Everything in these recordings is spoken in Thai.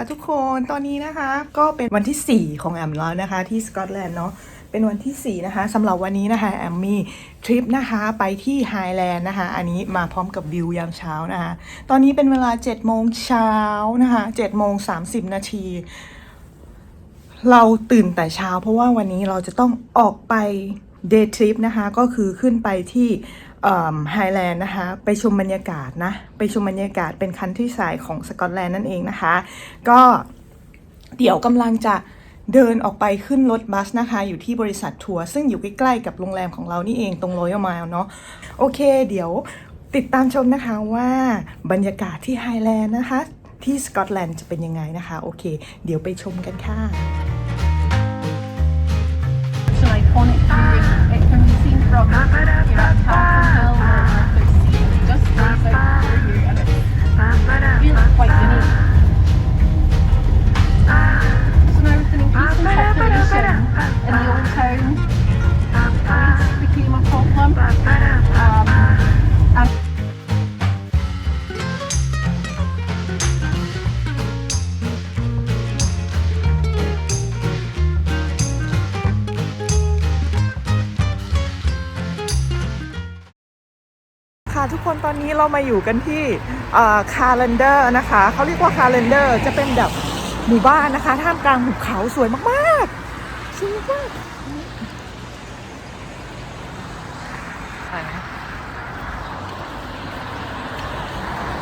ค่ะทุกคนตอนนี้นะคะ ก็เป็นวันที่ 4 ของแอมแล้วนะคะ ที่สกอตแลนด์เนาะเป็นวันที่ 4 นะคะสำหรับวันนี้นะคะแอมมีทริปนะคะไปที่ไฮแลนด์นะคะ อันนี้มาพร้อมกับวิวยามเช้านะคะ ตอนนี้เป็นเวลา 7 โมงเช้านะคะ7โมง30 นาทีเราตื่นแต่เช้า เพราะว่าวันนี้เราจะต้องออกไปเดย์ทริปนะคะ ก็คือขึ้นไปที่ ไฮแลนด์นะคะ ไปชมบรรยากาศนะ ไปชมบรรยากาศเป็นคันที่สายของสกอตแลนด์นั่นเองนะคะ ก็เดี๋ยวกำลังจะเดินออกไปขึ้นรถบัสนะคะ อยู่ที่บริษัททัวร์ซึ่งอยู่ใกล้ๆกับโรงแรมของเรานี่เองตรง Royal Mile เนาะโอเค เดี๋ยวติดตามชมนะคะว่าบรรยากาศที่ไฮแลนด์นะคะ ที่สกอตแลนด์จะเป็นยังไงนะคะ โอเค เดี๋ยวไปชมกันค่ะ broken, you know, tell ค่ะทุกคนตอนนี้เรามาอยู่กันที่คาเลนเดอร์นะคะเขาเรียกว่าคาเลนเดอร์จะเป็นแบบหมู่บ้านนะคะ ท่ามกลางหุบเขาสวยมากๆสวยมาก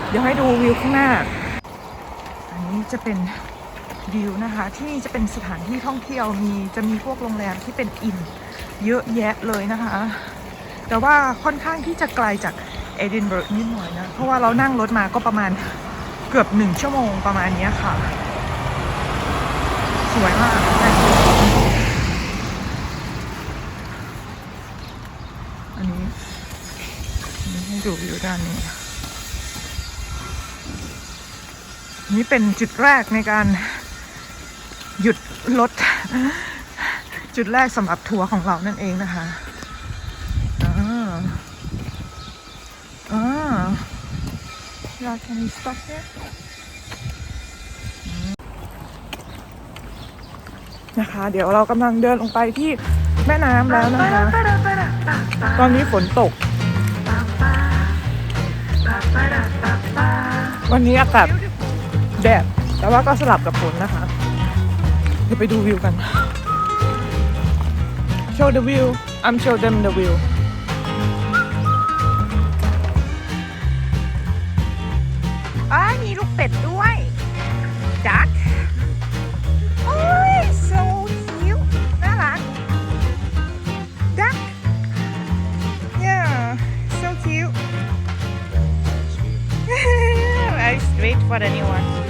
เดี๋ยวให้ดูวิวข้างหน้า อันนี้จะเป็นวิวนะคะ ที่นี่จะเป็นสถานที่ท่องเที่ยวมีจะมีพวกโรงแรมที่เป็นอิน เยอะแยะเลยนะคะ แต่ว่าค่อนข้างที่จะไกลจาก เอดินบะระนิดหน่อยนะ เพราะว่าเรานั่งรถมาก็ประมาณเกือบหนึ่งชั่วโมงประมาณนี้ค่ะ สวยมากอันนี้อันนี้ให้ดูวิวด้านนี้ นี่เป็นจุดแรกในการหยุดรถ จุดแรกสำหรับทัวร์ของเรานั่นเองนะคะ อ่า อ่า Yeah, can you stop here? นะคะ เดี๋ยวเรากำลังเดินลงไปที่แม่น้ำแล้วนะคะ ตอนนี้ฝนตก วันนี้อากาศแดด แต่ว่าก็สลับกับฝนนะคะ เดี๋ยวไปดูวิวกัน show the view I'm show them the view what anymore.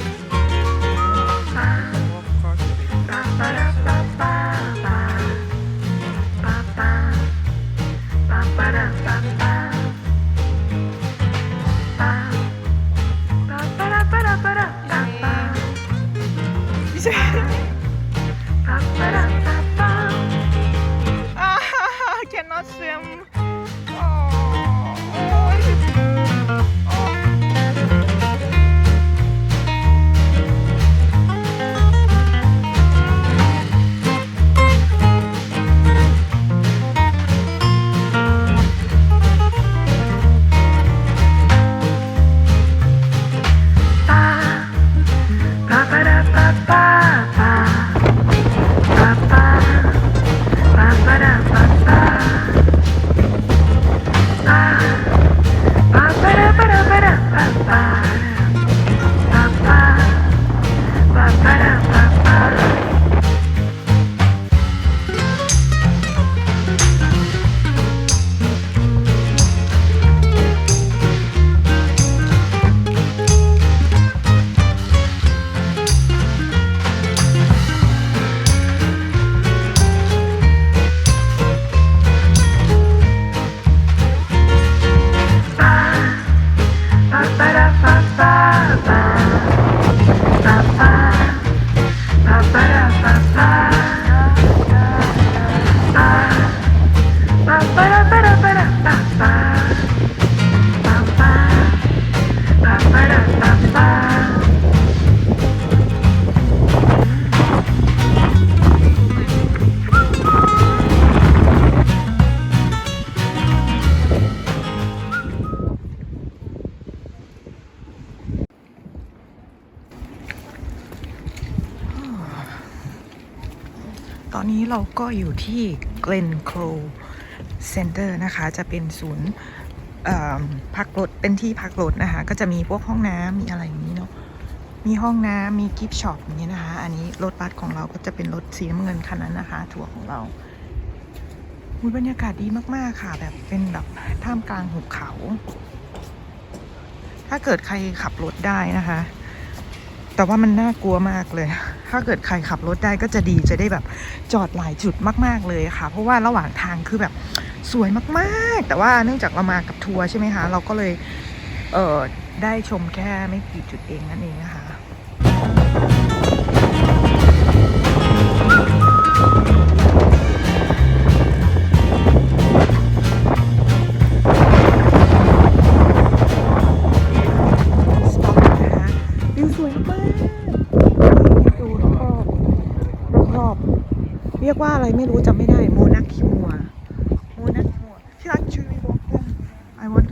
เราก็อยู่ที่ Glen Crow Center นะคะ จะเป็นศูนย์พักรถเป็นที่พักรถนะคะ ก็จะมีพวกห้องน้ำมีอะไรอย่างนี้เนาะมีห้องน้ำมีกิฟต์ช็อปอย่างนี้นะคะ อันนี้รถบัสของเราก็จะเป็นรถสีน้ำเงินคันนั้นนะคะ ทัวร์ของเราอุยบรรยากาศดีมากๆค่ะ แบบเป็นแบบท่ามกลางหุบเขา ถ้าเกิดใครขับรถได้นะคะ แต่ว่ามันน่ากลัวมากเลย ถ้าเกิดใครขับรถได้ก็จะดีจะได้แบบจอดหลายจุดมาก ๆเลยค่ะ เพราะว่าระหว่างทางคือแบบสวยมากๆ แต่ว่าเนื่องจากเรามากับทัวร์ใช่ไหมคะ เราก็เลยเออได้ชมแค่ไม่กี่จุดเองนั่นเองนะคะ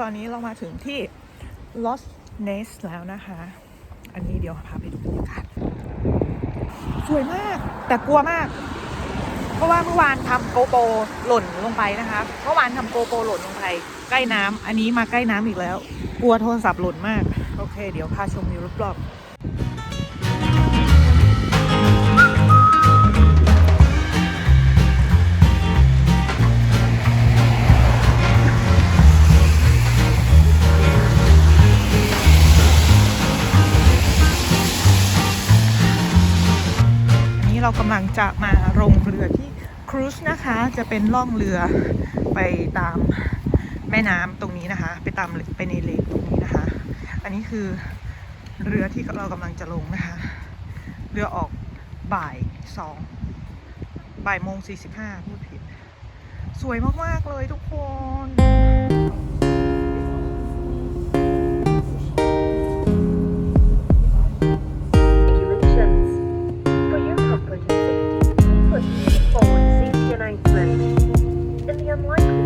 ตอนนี้เรามาถึงที่ Lost Nest แล้วนะคะ อันนี้เดี๋ยวพาไปดูบรรยากาศ สวยมาก แต่กลัวมาก เพราะว่าเมื่อวานทำโกโปรหล่นลงไปนะคะ เมื่อวานทำโกโปรหล่นลงไป ใกล้น้ำอันนี้มาใกล้น้ำอีกแล้ว กลัวโทรศัพท์หล่นมาก โอเค เดี๋ยวพาชมวิวรอบๆ กำลังจะมาลงเรือที่ครูซนะคะ จะเป็นล่องเรือไปตามแม่น้ำตรงนี้นะคะ ไปตามไปในเลกตรงนี้นะคะ อันนี้คือเรือที่เรากำลังจะลงนะคะ เรือออกบ่ายสองบ่ายโมงสี่สิบห้าพูดผิด สวยมาก ๆ เลยทุกคน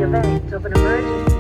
event of an emergency,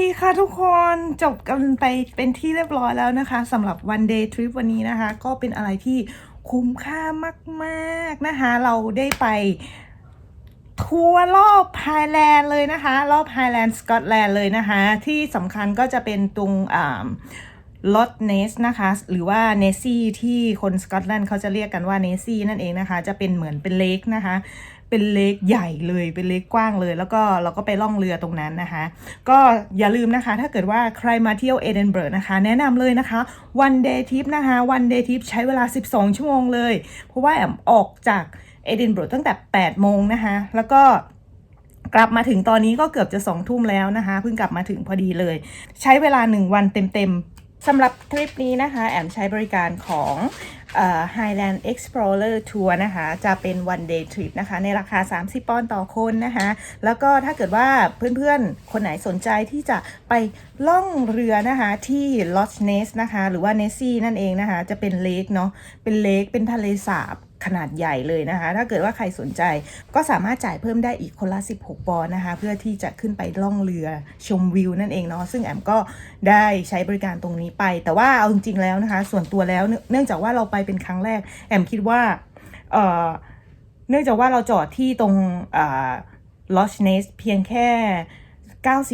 ดีค่ะทุกคนจบกันไปเป็นที่เรียบร้อยแล้วนะคะสำหรับ one day trip วันนี้นะคะ ก็เป็นอะไรที่คุ้มค่ามากๆนะคะ เราได้ไปทัวร์รอบไฮแลนด์เลยนะคะ รอบไฮแลนด์สกอตแลนด์เลยนะคะ ที่สำคัญก็จะเป็นตรงอ่าลอตเนสนะคะ หรือว่าเนซี่ที่คนสกอตแลนด์เขาจะเรียกกันว่าเนซี่นั่นเองนะคะ จะเป็นเหมือนเป็นเลกนะคะ เป็นเลกใหญ่เลย เป็นเลกกว้างเลย แล้วก็เราก็ไปล่องเรือตรงนั้นนะคะ ก็อย่าลืมนะคะ ถ้าเกิดว่าใครมาเที่ยวเอเดนเบิร์กนะคะ แนะนำเลยนะคะ one day trip นะคะ one day trip ใช้เวลา 12 ชั่วโมงเลย เพราะว่าแอมออกจากเอเดนเบิร์กตั้งแต่ 8 โมงนะคะ แล้วก็กลับมาถึงตอนนี้ก็เกือบจะสองทุ่มแล้วนะคะ เพิ่งกลับมาถึงพอดีเลย ใช้เวลา 1 วันเต็มๆสำหรับทริปนี้นะคะ แอมใช้บริการของ Highland Explorer Tour นะคะจะเป็น one day trip นะคะในราคา 30 ปอนด์ต่อคนนะคะแล้วก็ถ้าเกิดว่าเพื่อนๆ คนไหนสนใจที่จะไปล่องเรือนะคะที่ Loch Ness นะคะหรือว่า Nessie นั่นเองนะคะจะเป็นเลกเนาะเป็นเลกเป็นทะเลสาบ ขนาดใหญ่เลยนะคะ ถ้าเกิดว่าใครสนใจก็สามารถจ่ายเพิ่มได้อีกคนละ 16 ปอนนะคะ เพื่อที่จะขึ้นไปล่องเรือชมวิวนั่นเองเนาะซึ่งแอมก็ได้ใช้บริการตรงนี้ไป แต่ว่าเอาจริงๆแล้วนะคะ ส่วนตัวแล้วเนื่องจากว่าเราไปเป็นครั้งแรก แอมคิดว่าเอ่อเนื่องจากว่าเราจอดที่ตรงลอชเนสเพียงแค่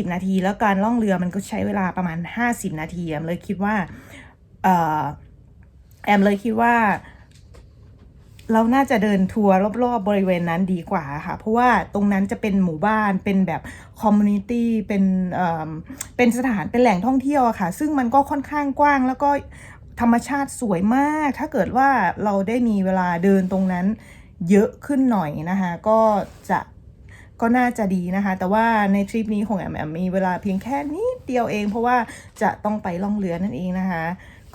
90 นาที แล้วการล่องเรือมันก็ใช้เวลาประมาณ 50 นาที แอมเลยคิดว่าเอ่อแอมเลยคิดว่า เราน่าจะเดินทัวร์รอบๆบริเวณนั้นดีกว่าค่ะ เพราะว่าตรงนั้นจะเป็นหมู่บ้านเป็นแบบคอมมูนิตี้เป็นเอ่อเป็นสถานเป็นแหล่งท่องเที่ยวอะค่ะ ซึ่งมันก็ค่อนข้างกว้างแล้วก็ธรรมชาติสวยมาก ถ้าเกิดว่าเราได้มีเวลาเดินตรงนั้นเยอะขึ้นหน่อยนะคะ ก็จะก็น่าจะดีนะคะ แต่ว่าในทริปนี้ของแอมแอมมีเวลาเพียงแค่นิดเดียวเอง เพราะว่าจะต้องไปล่องเรือนั่นเองนะคะ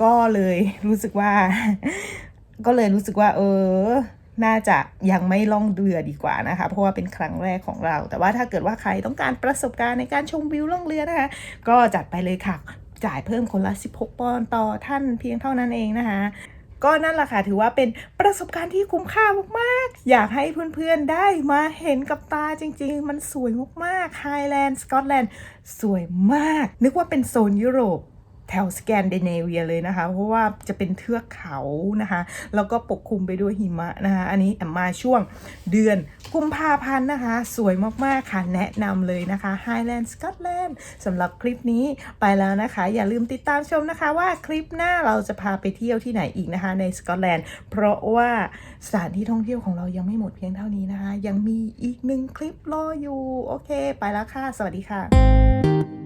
ก็เลยรู้สึกว่า ก็เลยรู้สึกว่า เออ น่าจะยังไม่ล่องเรือดีกว่านะคะ เพราะว่าเป็นครั้งแรกของเรา แต่ว่าถ้าเกิดว่าใครต้องการประสบการณ์ในการชมวิวล่องเรือนะคะ ก็จัดไปเลยค่ะ จ่ายเพิ่มคนละ 16 ปอนด์ต่อท่านเพียงเท่านั้นเองนะคะก็นั่นแหละค่ะถือว่าเป็นประสบการณ์ที่คุ้มค่ามากๆ อยากให้เพื่อนๆได้มาเห็นกับตาจริงๆ มันสวยมากๆไฮแลนด์สกอตแลนด์สวยมาก นึกว่าเป็นโซนยุโรป แถวสแกนดิเนเวียเลยนะคะ เพราะว่าจะเป็นเทือกเขานะคะ แล้วก็ปกคลุมไปด้วยหิมะนะคะ อันนี้แอมมาช่วงเดือนกุมภาพันธ์นะคะ สวยมากๆค่ะ แนะนำเลยนะคะ Highland Scotland สำหรับคลิปนี้ไปแล้วนะคะ อย่าลืมติดตามชมนะคะ ว่าคลิปหน้าเราจะพาไปเที่ยวที่ไหนอีกนะคะ ในสกอตแลนด์เพราะว่าสถานที่ท่องเที่ยวของเรายังไม่หมดเพียงเท่านี้นะคะ ยังมีอีกหนึ่งคลิปรออยู่ โอเค ไปแล้วค่ะ สวัสดีค่ะ